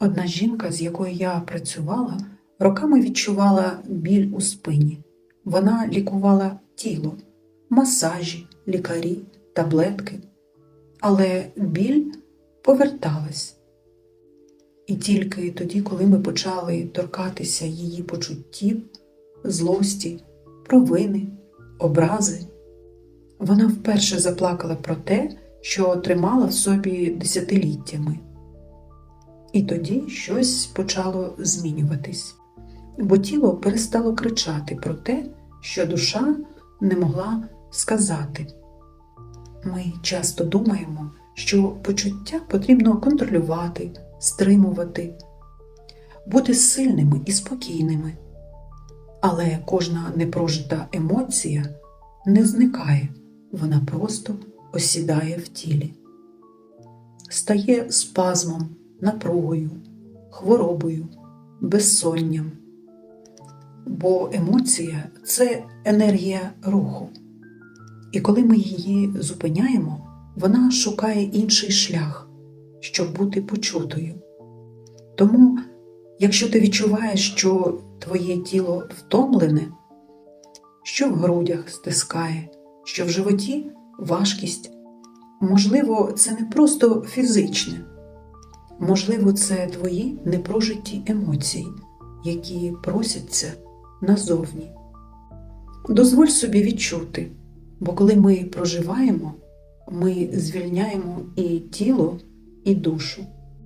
Одна жінка, з якою я працювала, роками відчувала біль у спині. Вона лікувала тіло, масажі, лікарі, таблетки. Але біль поверталась. І тільки тоді, коли ми почали торкатися її почуттів, злості, провини, образи, вона вперше заплакала про те, що тримала в собі десятиліттями. І тоді щось почало змінюватись, бо тіло перестало кричати про те, що душа не могла сказати. Ми часто думаємо, що почуття потрібно контролювати, стримувати, бути сильними і спокійними. Але кожна непрожита емоція не зникає, вона просто осідає в тілі, стає спазмом, напругою, хворобою, безсонням. Бо емоція це енергія руху. І коли ми її зупиняємо, вона шукає інший шлях, щоб бути почутою. Тому, якщо ти відчуваєш, що твоє тіло втомлене, що в грудях стискає, що в животі важкість, можливо, це не просто фізичне, можливо, це твої непрожиті емоції, які просяться назовні. Дозволь собі відчути, бо коли ми проживаємо, ми звільняємо і тіло, і душу.